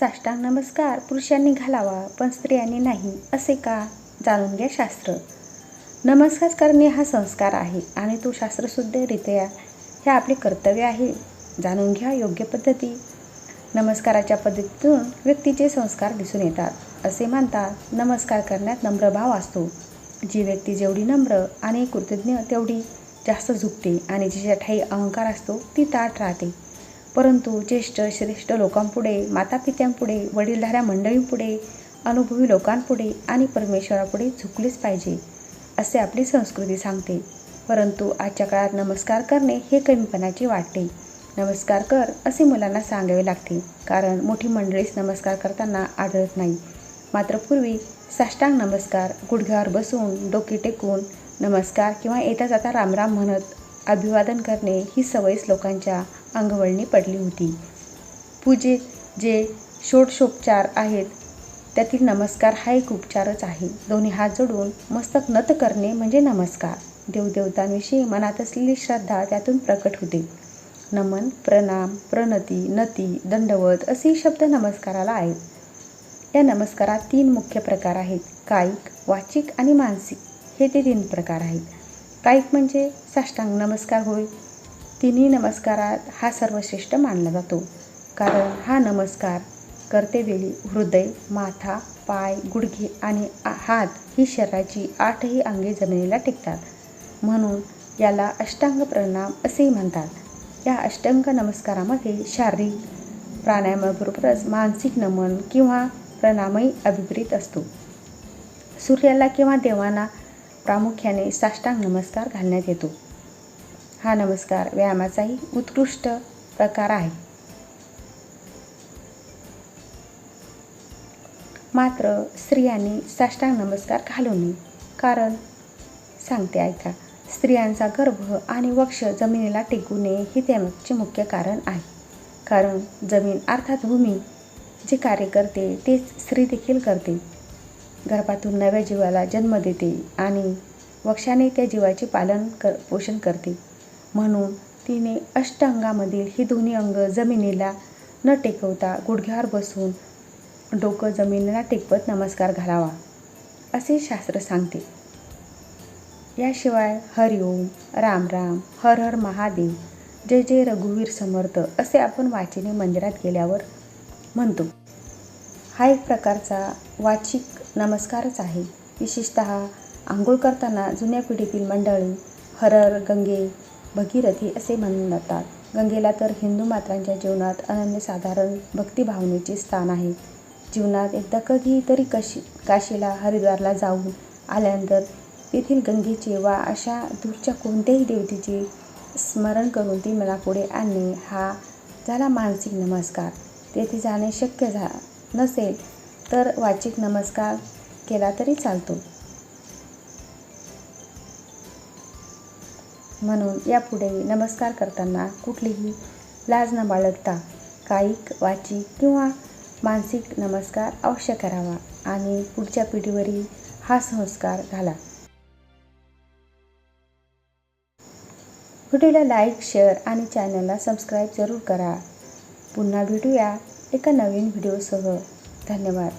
साष्टांग नमस्कार. पुरुषांनी घालावा पण स्त्रियांनी नाही असे का? जाणून घ्या शास्त्र. नमस्कार करणे हा संस्कार आहे आणि तो शास्त्रशुद्धरित्या हे आपले कर्तव्य आहे. जाणून घ्या योग्य पद्धती. नमस्काराच्या पद्धतीतून व्यक्तीचे संस्कार दिसून येतात. असे मानतात नमस्कार करण्यात नम्रभाव असतो. जी व्यक्ती जेवढी नम्र आणि कृतज्ञ तेवढी जास्त झुकते आणि जिच्या ठाई अहंकार असतो ती ताट राहते. परंतु ज्येष्ठ श्रेष्ठ लोकांपुढे मातापित्यांपुढे वडीलधाऱ्या मंडळींपुढे अनुभवी लोकांपुढे आणि परमेश्वरापुढे झुकलीच पाहिजे असे आपली संस्कृती सांगते. परंतु आजच्या काळात नमस्कार करणे हे कमीपणाचे वाटते. नमस्कार कर असे मुलांना सांगावे लागते कारण मोठी मंडळीच नमस्कार करताना आढळत नाही. मात्र पूर्वी साष्टांग नमस्कार गुडघ्यावर बसून डोके टेकून नमस्कार किंवा येता जाता रामराम म्हणत अभिवादन करणे ही सवयीच लोकांच्या अंगवळणी पडली होती. पूजेत जे षोडशोपचार आहेत त्यातील नमस्कार हा एक उपचारच आहे. दोन्ही हात जोडून मस्तक नत करणे म्हणजे नमस्कार. देवदेवतांविषयी मनात असलेली श्रद्धा त्यातून प्रकट होते. नमन प्रणाम प्रणती नती दंडवत असे शब्द नमस्काराला आहेत. या नमस्कारात तीन मुख्य प्रकार आहेत. कायिक वाचिक आणि मानसिक. हे ते तीन प्रकार आहेत. कायिक म्हणजे साष्टांग नमस्कार होय. तिन्ही नमस्कारात हा सर्वश्रेष्ठ मानला जातो. कारण हा नमस्कार करतेवेळी हृदय माथा पाय गुडघे आणि आ- हात ही शरीराची आठही अंगे जमिनीला टेकतात. म्हणून याला अष्टांग प्रणाम असेही म्हणतात. या अष्टांग नमस्कारामध्ये शारीरिक प्राणायामाबरोबरच मानसिक नमन किंवा प्रणामही अभिप्रेत असतो. सूर्याला किंवा देवांना प्रामुख्याने साष्टांग नमस्कार घालण्यात येतो. हा नमस्कार. व्यायामाचाही उत्कृष्ट प्रकार आहे. मात्र स्त्रियांनी साष्टांग नमस्कार घालू नये. कारण सांगते ऐका स्त्रियांचा गर्भ आणि वक्ष जमिनीला टेकू नये हे त्यामागचे मुख्य कारण आहे. कारण जमीन अर्थात भूमी जे कार्य करते तेच स्त्री देखील करते. गर्भातून नव्या जीवाला जन्म देते आणि वक्षाने त्या जीवाचे पालन कर पोषण करते. म्हणून तिने अष्टांगामधील ही दोन्ही अंग जमिनीला न टेकवता गुडघ्यावर बसून डोकं जमिनीला टेकवत नमस्कार घालावा असे शास्त्र सांगते. याशिवाय हरिओम राम राम हर हर महादेव जय जय रघुवीर समर्थ असे आपण वाचने मंदिरात गेल्यावर म्हणतो. हा एक प्रकारचा वाचिक नमस्कारच आहे. विशेषत आंघोळ करताना जुन्या पिढीतील मंडळी हरर गंगे भगीरथी असे म्हणतात. गंगेला तर हिंदू मात्रांच्या जीवनात अनन्यसाधारण भक्तिभावनेचे स्थान आहे. जीवनात एकदा कधी तरी कशी काशीला हरिद्वारला जाऊन आल्यानंतर तेथील गंगेचे वा अशा दूरच्या कोणत्याही देवतेचे स्मरण करून ती मनापुढे आणणे हा झाला मानसिक नमस्कार. तेथे जाणे शक्य झा नसेल तर वाचिक नमस्कार केला तरी चालतो. म्हणून यापुढे नमस्कार करताना कुठलीही लाज न बाळगता कायिक वाचिक किंवा मानसिक नमस्कार अवश्य करावा आणि पुढच्या पिढीवरही हा संस्कार घाला. व्हिडिओला लाईक शेअर आणि चॅनलला सबस्क्राईब जरूर करा. पुन्हा भेटूया एका नवीन व्हिडिओसह. धन्यवाद.